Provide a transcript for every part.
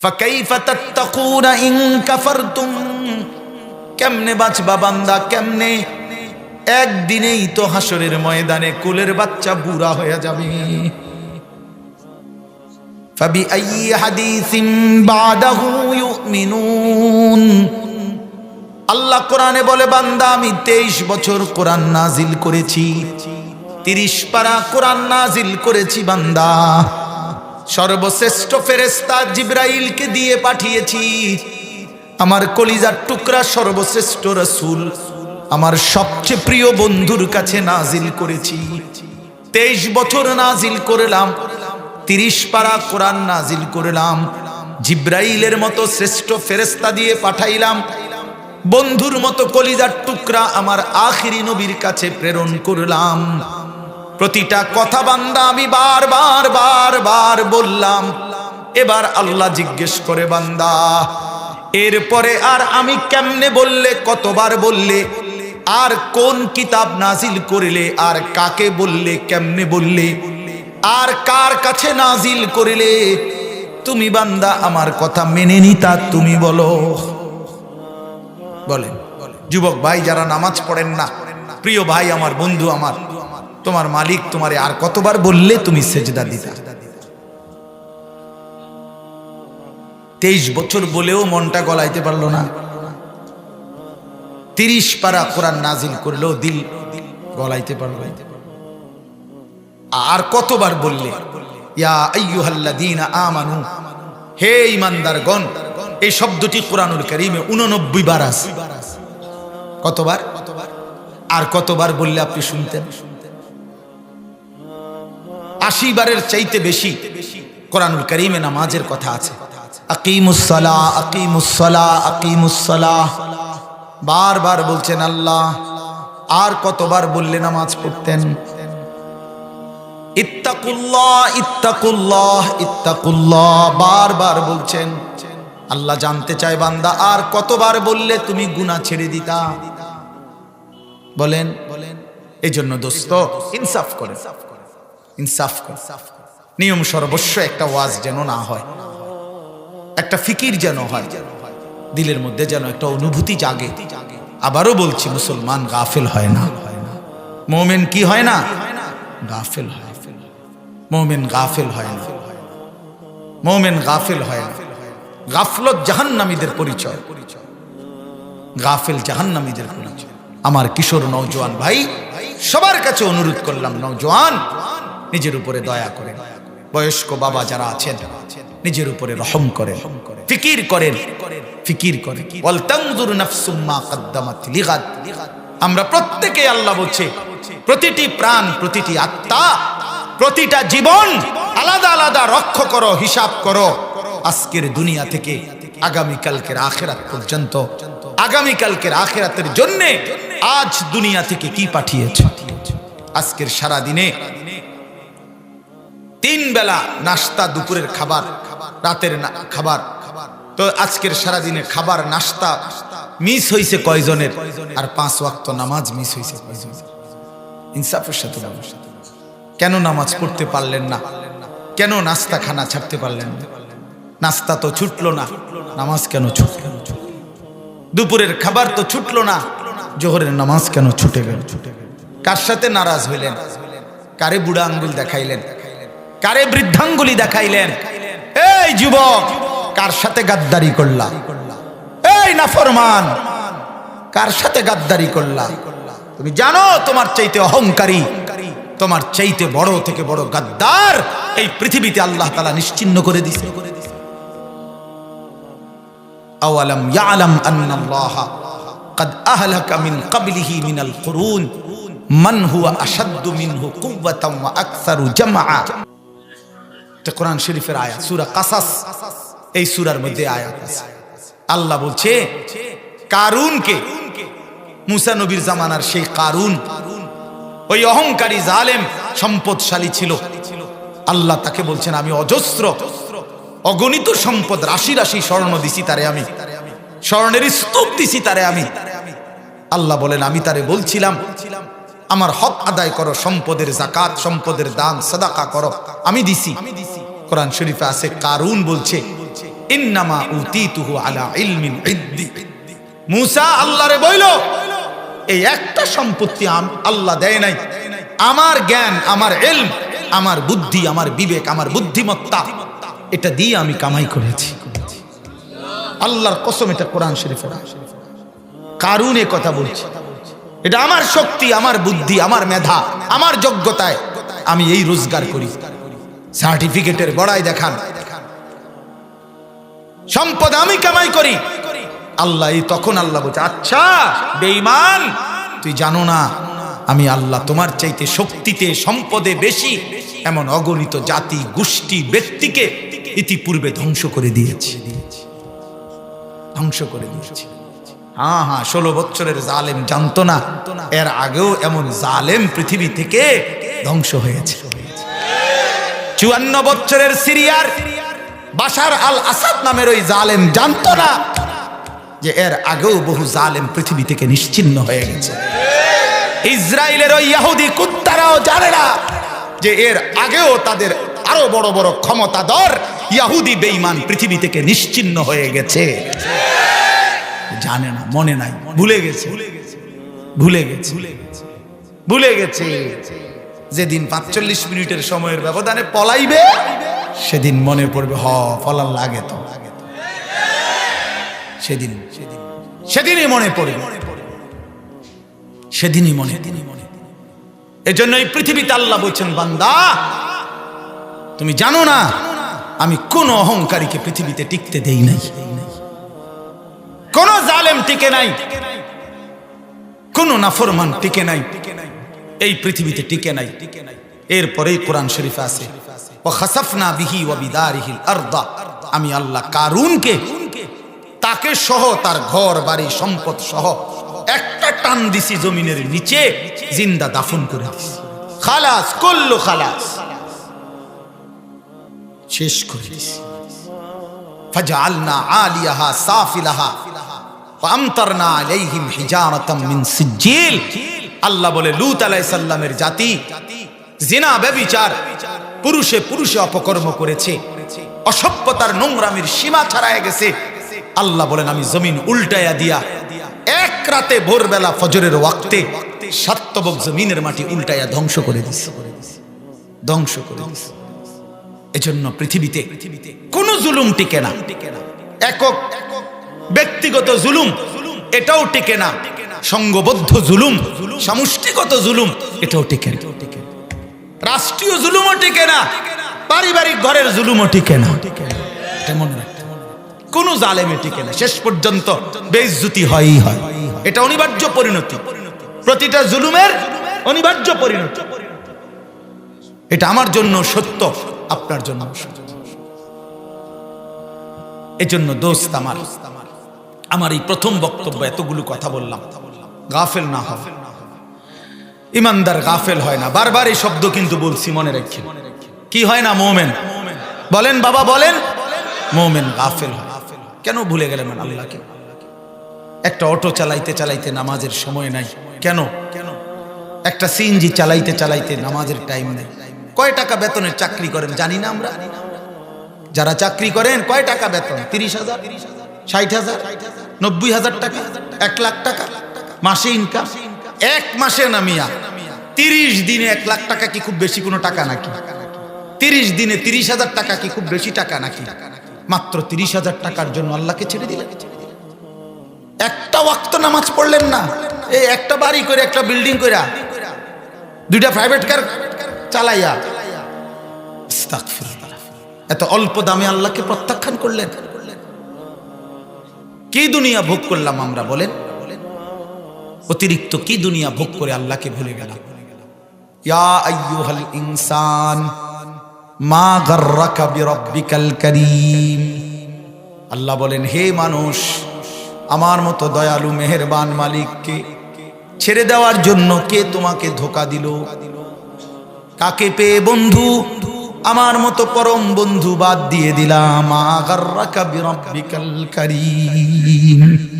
فكيف تتقون إن كفرتم কেমনে বাঁচবা বান্দা কেমনে একদিনেই তো হাসরের ময়দানে কুলের বাচ্চা বুড়া হয়ে যাবে فبأي حديث بعده يؤمنون আল্লাহ কোরআনে বলে বান্দা আমি তেইশ বছর কোরআন নাজিল করেছি তিরিশ পারা কোরআন নাজিল করেছি বান্দা সর্বশ্রেষ্ঠ ফেরেস্তা জিব্রাইলকে দিয়ে পাঠিয়েছি। আমার কলিজার টুকরা সর্বশ্রেষ্ঠ রসুল, আমার সবচেয়ে প্রিয় বন্ধুর কাছে নাজিল করেছি। তেইশ বছর নাজিল করলাম, তিরিশ পারা কোরআন নাজিল করলাম, জিব্রাইলের মতো শ্রেষ্ঠ ফেরেস্তা দিয়ে পাঠাইলাম। বন্ধুর মতো কলিজার টুকরা আমার আখিরি নবীর কাছে প্রেরণ করলাম। প্রতিটা কথা বান্দা আমি বারবার বারবার বললাম। এবার আল্লাহ জিজ্ঞেস করে, বান্দা, এরপরে আর আমি কেমনে বললে, কতবার বললে, আর কোন কিতাব নাজিল করিলে, আর কাকে বললে, কেমনে বললে, আর কার কাছে নাজিল করিলে, তুমি বান্দা আমার কথা মেনে নিতা, তুমি বলো। বলেন, যুবক ভাই যারা নামাজ পড়েন না, প্রিয় ভাই, আমার বন্ধু আমার তোমার মালিক তোমারে আর কতবার বললে তুমি সেজদা দিতা? তেইশ বছর বলেও মনটা গলাইতে পারল না। তিরিশ পারা কোরআন নাজিল করলেও দিল গলাইতে পারল। আর কতবার বললে হে ঈমানদারগণ, এই শব্দটি কোরআনুল কারীমে 89 বার আছে। কতবার? আর কতবার বললে আপনি শুনতেন? আশি বারের চাইতে বেশি কোরআনুল করিমে নামাজের কথা আছে। আকিমুসলা আকিমুসলা আকিমুসলা বারবার বলছেন, আল্লাহ, আর কতবার বললে নামাজ পড়তেন? ইত্তাকুল্লাহ ইত্তাকুল্লাহ ইত্তাকুল্লাহ। বারবার বলছেন, আল্লাহ জানতে চায় বান্দা, আর কতবার বললে তুমি গুনাহ ছেড়ে দিতা? বলেন বলেন। এই জন্য দোস্ত, ইনসাফ করে ইনসাফ করে। নিয়ম সর্বস্ব একটা ওয়াজ যেন না হয়, একটা ফিকির যেন হয়, দিলের মধ্যে যেন একটা অনুভূতি জাগে। আবারও বলছি, মুসলমান গাফেল হয় না। মোমেন কি হয় না? গাফেল হয় মোমেন গাফেল হয় না। মোমেন গাফেল হয় না। গাফলত জাহান্নামীদের পরিচয়। গাফেল জাহান্নামীদের পরিচয়। আমার কিশোর নওজোয়ান ভাই, সবার কাছে অনুরোধ করলাম, নওজোয়ান নিজের উপরে দয়া করেন বয়স্ক বাবা যারা আছেন, নিজের উপরে রহম করেন, ফিকির করেন ফিকির করেন। ওয়ালতানজুর নাফসুম মা কদ্দামাত লিগাদ। আমরা প্রত্যেকে আল্লাহ বলছে, প্রতিটি প্রাণ, প্রতিটি আত্মা, প্রতিটা জীবন আলাদা আলাদা রক্ষ করো, হিসাব করো। আজকের দুনিয়া থেকে আগামী কালকের আখেরাত পর্যন্ত আগামী কালকের আখেরাতের জন্য আজ দুনিয়া থেকে কি পাঠিয়েছে? আজকের সারা দিনে বেলা নাস্তা, দুপুরের খাবার, রাতের খাবার। তো আজকের সারা দিনে খাবার, নাস্তা মিস হয়েছে কয়জনের? আর পাঁচ ওয়াক্ত নামাজ মিস কয়জন ইনসাফের সাথে কেন নামাজ পড়তে পারলেন না? কেন নাস্তা খানা ছাড়তে পারলেন না? নাস্তা তো ছুটলো না, নামাজ কেন ছুটল দুপুরের খাবার তো ছুটলো না, জোহরের নামাজ কেন ছুটে গেল? কার সাথে নারাজ হইলেন? কারে বুড়া আঙ্গুল দেখাইলেন? কারে বৃদ্ধাঙ্গুলি দেখাইলেন এই যুবক কার সাথে গাদ্দারি করলা এই নাফরমান কার সাথে গাদ্দারি করলা তুমি জানো তোমার চাইতে অহংকারী তোমার চাইতে বড় থেকে বড় গাদ্দার এই পৃথিবীতে আল্লাহ তালা নিশ্চিন্ন করে দিছে আওয়ালাম ইয়ালাম আন্নাল্লাহ قد أهلك من قبله من القرون من هو أشد منه قوة وأكثر جمعا এটা কোরআন শরীফের আয়াত, সূরা কাসাস, এই সূরার মধ্যে আয়াত আছে। আল্লাহ বলছে, কারুনকে, মুসা নবীর জামানার সেই কারুন, ওই অহংকারী জালেম সম্পদশালী ছিল। আল্লাহ তাকে বলছেন, আমি অজস্র, অগণিত সম্পদ, রাশি রাশি স্বর্ণ দিছি তারে আমি। স্বর্ণের স্তূপ দিছি তারে আমি। আল্লাহ বলেন, আমি তারে বলছিলাম, আমার হক আদায় করো, সম্পদের জাকাত, সম্পদের দান, সাদাকা করো, আমি দিছি। কোরআন শরীফে আছে, কারুন বলছে আলা ইলমিন ইদ্দি। মুসা আল্লাহরে বইল, এই একটা সম্পত্তি আল্লাহ দেয় নাই। আমার জ্ঞান, আমার আমার বুদ্ধি, আমার বিবেক, আমার বুদ্ধিমত্তা, এটা দিয়ে আমি কামাই করেছি। আল্লাহর কসম, এটা কোরআন শরীফে কারুন এ কথা বলছে, এটা আমার শক্তি, আমার বুদ্ধি, আমার মেধা, আমার যোগ্যতায় আমি এই রোজগার করি। সার্টিফিকেটের বড়াই দেখান। সম্পদ আমি কামাই করি। আল্লাহ তখন আল্লাহ বলছে আচ্ছা বেঈমান, তুই জানো না, আমি আল্লাহ তোমার চাইতে শক্তিতে, সম্পদে বেশি এমন অগণিত জাতি, গোষ্ঠী, ব্যক্তিকে ইতিপূর্বে ধ্বংস করে দিয়েছি। ধ্বংস করে দিয়েছি। হ্যাঁ হ্যাঁ ষোলো বছরের জালেম জানতো না, এর আগেও এমন জালেম পৃথিবী থেকে ধ্বংস হয়েছে। চুয়ান্ন বছরের সিরিয়ার বাশার আল আসাদ নামের ওই জালেম জানত না যে এর আগেও বহু জালেম পৃথিবী থেকে নিশ্চিন্ন হয়ে গেছে। ইসরায়েলের ওই ইহুদি কুত্তারাও জানে না যে এর আগেও তাদের আরও বড় বড় ক্ষমতাধর ইয়াহুদি বেঈমান পৃথিবী থেকে নিশ্চিন্ন হয়ে গেছে। জানে না, মনে নাই, ভুলে গেছে ভুলে গেছে ভুলে গেছে ভুলে গেছে। যেদিন পাঁচচল্লিশ মিনিটের সময়ের ব্যবধানে পলাইবে, সেদিন মনে পড়বে, হ ফলার লাগে তো। সেদিন সেদিন, সেদিনই মনে পড়ে মনে পড়বে। সেদিনই মনে এজন্য এই পৃথিবীতে আল্লাহ বলছেন, বান্দা, তুমি জানো না, আমি কোন অহংকারীকে পৃথিবীতে টিকতে দেই নাই। কোন জালেম টিকে নাই, কোন নাফরমান টিকে নাই। এই পৃথিবীতে টিকে নাই। এরপরেই কোরআন শরীফ আছে। আমি আল্লাহ কারুনকে, তাকে সহ তার ঘর, বাড়ি, সম্পদ সহ একটা টান দিছি জমিনের নিচে, জিন্দা দাফন করে খালাস করল খালাস। শেষ করে দিছি। আলিয়াহা সাফিলাহা ওয়া আমতারনা আলাইহিম মিন সিজিল আল্লাহ বলে, লুত আলাইহিস সালামের জাতি, জিনা, ব্যভিচার, পুরুষে পুরুষে অপকর্ম করেছে, অসভ্যতার নোংরামির সীমা ছাড়ায় গেছে। আল্লাহ বলেন, আমি জমিন উল্টায়া দিয়া এক রাতে ভোরবেলা ফজরের ওয়াক্তে সাত্তবক জমিনের মাটি উল্টায়া ধ্বংস করে দিছে। ধ্বংস করে দিছে। এজন্য পৃথিবীতে কোন জুলুম টিকে না। একক ব্যক্তিগত জুলুম, এটাও টিকে না। সংঘবদ্ধ জুলুম, সমষ্টিগত জুলুম, এটাও টিকে রাষ্ট্রীয় জুলুমও টিকে না, পারিবারিক ঘরের জুলুমও টিকে না। কোন জালেমে টিকে না, শেষ পর্যন্ত বেইজ্জতি হয়ই হয়। এটা অনিবার্য পরিণতি। প্রতিটা জুলুমের অনিবার্য পরিণতি। এটা আমার জন্য সত্য, আপনার জন্য। এজন্য দোস্ত আমার আমার এই প্রথম বক্তব্য এতগুলো কথা বললাম। গাফেল না হবে ইমানদার গাফেল হয় না। বারবার এই শব্দ কিন্তু বলছি, মনে রাখি কি হয় না, মোমেন? বলেন বাবা, বলেন। মোমেন গাফেল হয়। কেন ভুলে গেলেন আল্লাহকে? একটা অটো চালাইতে চালাইতে নামাজের সময় নাই। কেন? একটা সিএনজি চালাইতে চালাইতে নামাজের টাইম নেই। কয় টাকা বেতনের চাকরি করেন জানি না আমরা। যারা চাকরি করেন, কয় টাকা বেতন? তিরিশ হাজার? ষাট হাজার? নব্বই হাজার টাকা? এক লাখ টাকা? মাসে ইনকাম এক মাসে নামিয়া তিরিশ দিনে এক লাখ টাকা কি খুব বেশি কোনো টাকা নাকি? তিরিশ দিনে তিরিশ হাজার টাকা কি খুব বেশি টাকা নাকি? মাত্র তিরিশ হাজার টাকার জন্য আল্লাহকে ছেড়ে দিলেন? একটা ওয়াক্ত নামাজ পড়লেন না। এই একটা বাড়ি করে, একটা বিল্ডিং কইরা দুইটা প্রাইভেট কার চালাইয়া। এত অল্প দামে আল্লাহকে প্রত্যাখ্যান করলেন। কি দুনিয়া ভোগ করলাম আমরা বলেন? অতিরিক্ত কি দুনিয়া ভোগ করে আল্লাহকে ভুলে আইয়ুহাল ইনসান, মা কারীম। আল্লাহ বলেন, হে মানুষ, আমার মতো দয়ালু, মেহেরবান মালিককে ছেড়ে দেওয়ার জন্য কে তোমাকে ধোকা দিল? কাকে পেয়ে বন্ধু? আমার মতো পরম বন্ধু বাদ দিয়ে দিলাম। আগাররাকা বিরাব্বিকাল কারীম।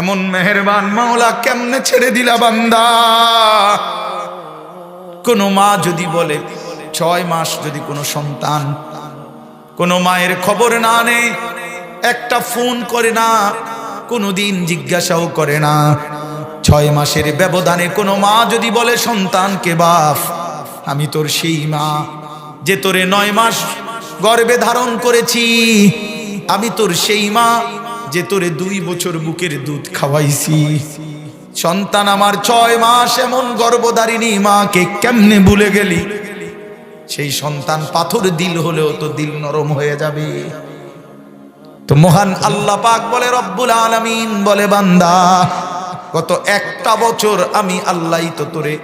এমন মেহেরবান মাওলা কেমনে ছেড়ে দিলা বান্দা? কোন মা যদি বলে, ছয় মাস যদি কোনো সন্তান, কোনো মায়ের খবর না নে একটা ফোন করে না, কোনো দিন জিজ্ঞাসাও করে না। ছয় মাসের ব্যবধানে কোনো মা যদি বলে, সন্তানকে বাপ আমি তোর সেই মা, যে তোরে নয় মাস গর্বে ধারণ করেছি, আমি তোর সেই মা যে তোরে দুই বছর বুকের দুধ খাওয়াইছি। সন্তান আমার ছয় মাস এমন গর্ভধারিণী মাকে কেমনে ভুলে গেলি? সেই সন্তান পাথর দিল হলেও তো দিল নরম হয়ে যাবে। তো মহান আল্লাহ পাক বলে, রব্বুল আলামিন বলে, বান্দা, গত একটা বছর আমি আল্লাহই তো তোরে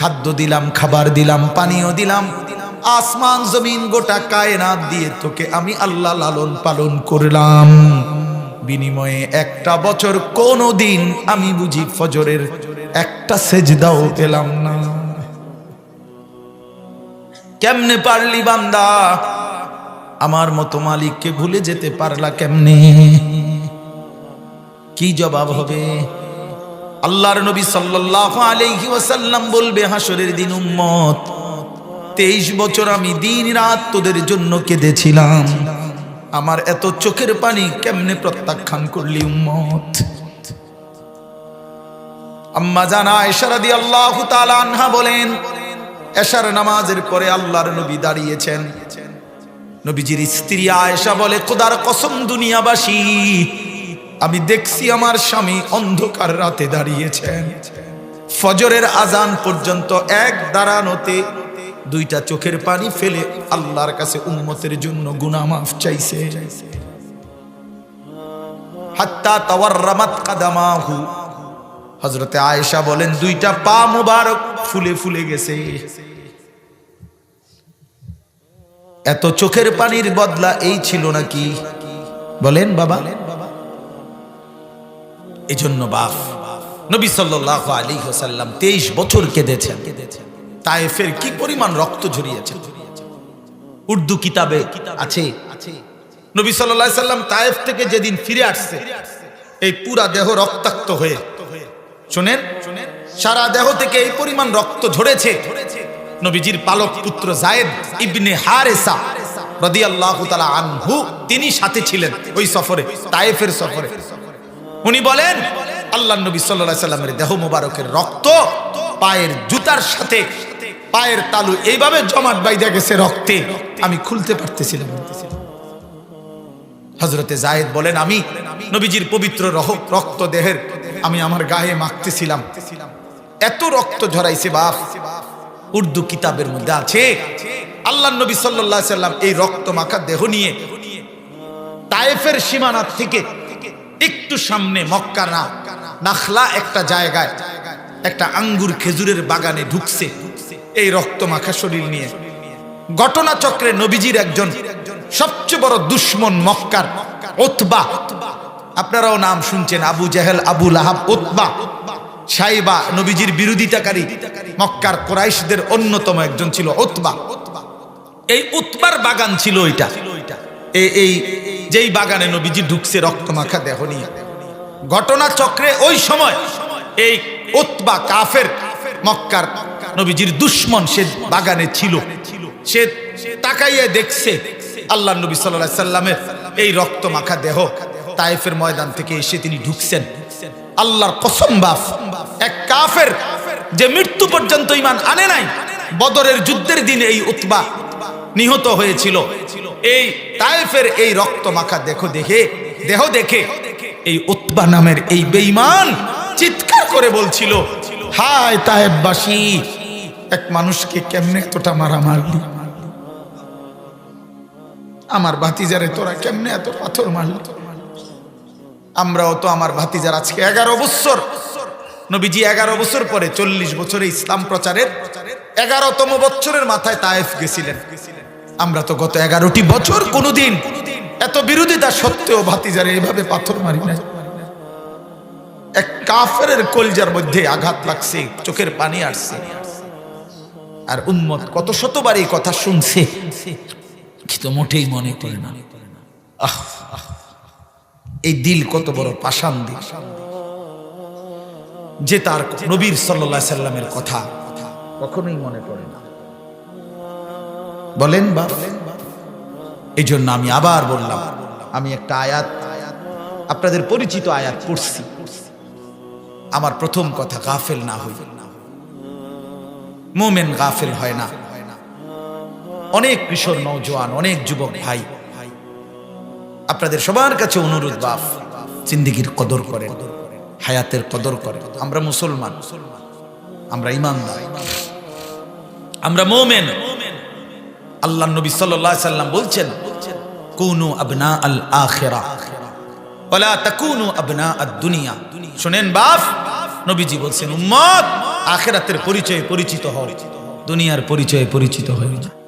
খাদ্য দিলাম, খাবার দিলাম, পানীয় দিলাম, আসমান, জমিন, গোটা কায়নাত দিয়ে তোকে আমি আল্লাহ লালন পালন করলাম। বিনিময়ে একটা বছর কোনো দিন আমি বুঝি ফজরের একটা সেজদাও পেলাম না। কেমনে পারলি বান্দা? আমার মতো মালিককে ভুলে যেতে পারলা কেমনে? কি জবাব হবে? আল্লাহর নবী সাল্লাল্লাহু আলাইহি ওয়াসাল্লাম বলবে হাসরের দিন উম্মত, তেইশ বছর আমি দিন রাত তোদের জন্য কেঁদেছিলাম। আমার এত চোখের পানি কেমনে প্রত্যাখ্যান করলি উম্মত? আম্মা জানা এশারাদি আল্লাহ আনহা বলেন, এশার নামাজের পরে আল্লাহর নবী দাঁড়িয়েছেন। নবীজির স্ত্রী আয়েশা বলে, খোদার কসম দুনিয়াবাসী, আমি দেখছি আমার স্বামী অন্ধকার রাতে দাঁড়িয়েছেন। ফজরের আজান পর্যন্ত এক দাঁড়ানোতে দুইটা চোখের পানি ফেলে আল্লাহর কাছে উম্মতের জন্য গুনাহ মাফ চাইছে। হযরতে আয়েশা বলেন, দুইটা পা মুবারক ফুলে ফুলে গেছে। এত চোখের পানির বদলা এই ছিল নাকি? বলেন বাবা। এই জন্য বাপ, নবী সাল্লাহ আলী হোসাল্লাম তেইশ বছর কেঁদেছেন। তায়েফের কি পরিমাণ রক্ত ঝরিয়েছে? উর্দু কিতাবে আছে। নবী সাল্লাহ সাল্লাম তায়েফ থেকে যেদিন ফিরে আসছে, এই পুরা দেহ রক্তাক্ত হয়ে। শোনেন, সারা দেহ থেকে এই পরিমাণ রক্ত ঝরেছে নবীজির পালক পুত্র জায়েদ ইবনে হারেসা আনহু, তিনি সাথে ছিলেন ওই সফরে, তায়েফের সফরে। উনি বলেন আল্লাহ নবী আলাইহি সাল্লামের দেহ মোবারকের রক্ত পায়ের জুতার সাথে পায়ের তালু এইভাবে জমাট বাইদা গেছে রক্তে। আমি খুলতে পারতেছিলাম। হজরতে জাহেদ বলেন, আমি নবীজির পবিত্র রক্ত দেহের আমি আমার গায়ে মাখতেছিলাম। এত রক্ত ঝরাইছে বাপ। উর্দু কিতাবের মধ্যে আছে আল্লাহ নবী সাল্লাম এই রক্ত মাখা দেহ নিয়ে তায়েফের সীমানা থেকে একটু সামনে মক্কা না, নাখলা একটা জায়গায় একটা আঙ্গুর খেজুরের বাগানে ঢুকছে। এই রক্ত মাখা শরীর নিয়ে। ঘটনা চক্রে নবীজির একজন সবচেয়ে বড় দুশ্মন মক্কার ওতবা। আপনারাও নাম শুনছেন, আবু জাহেল, আবু লাহাব, ওতবা। সাইবা, নবীজির বিরোধিতাকারী মক্কার কোরাইশদের অন্যতম একজন ছিল ওতবা। এই উতবার বাগান ছিল ওইটা। এই, যেই বাগানে নবীজি ঢুকছে রক্তমাখা দেহ নিয়ে। ঘটনা চক্রে ওই সময় এই উতবা কাফের মক্কার নবীজির দুশ্মন সে বাগানে ছিল। সে তাকাইয়ে দেখছে আল্লাহ নবী সাল্লাহ সাল্লামের এই রক্ত মাখা দেহ। তাইফের ময়দান থেকে এসে তিনি ঢুকছেন। আল্লাহর কসম এক কাফের যে মৃত্যু পর্যন্ত ইমান আনে নাই, বদরের যুদ্ধের দিনে এই উতবা নিহত হয়েছিল। এই তায়েফের এই রক্ত মাখা দেখো দেখে, দেহ দেখে এই উতবা নামের এই বেঈমান চিৎকার করে বলছিল, হায় তায়েববাসী এক মানুষকে কেমনে এতটা মারা মারলি আমার ভাতিজারে তোরা কেমনে এত পাথর মারলি? আমরাও তো আমার ভাতিজার আজকে এগারো বছর। নবীজি এগারো বছর পরে চল্লিশ বছরে ইসলাম প্রচারের এগারোতম বছরের মাথায় তায়েফ গেছিলেন। আমরা তো গত এগারোটি বছর কোনোদিন এত বিরোধিতা সত্ত্বেও ভাতিজারে এভাবে পাথর মারি নাই। এক কাফের কলজার মধ্যে আঘাত লাগছে, চোখের পানি আসছে। আর উন্মত কত শতবার এই কথা শুনছে, কিন্তু মোটেই মনে করে না। আহ এই দিল কত বড় পাষাণ দিল। যে তার নবীর সাল্লাহ সাল্লামের কথা কখনোই মনে পড়ে না। বলেন বা এই জন্য আমি আবার বললাম, আমি একটা আয়াত, আপনাদের পরিচিত আয়াত পড়ছি। আমার প্রথম কথা গাফেল না হই। মোমেন গাফেল হয় না। অনেক কিশোর নৌজওয়ান অনেক যুবক ভাই। আপনাদের সবার কাছে অনুরোধ, বাপ, জিন্দিগির কদর করে হায়াতের কদর করেন। আমরা মুসলমান, আমরা ইমানদার। আমরা মোমেন। আল্লাহ নবী আলাইহি সাল্লাম বলছেন, কুনু আবনা আল আখিরা, ওয়ালা তাকুনু আবনা আদ দুনিয়া। শুনেন, বাপ, নবীজি বলছেন, উম্মত আখিরাতের পরিচয়ে পরিচিত হও। দুনিয়ার পরিচয়ে পরিচিত হও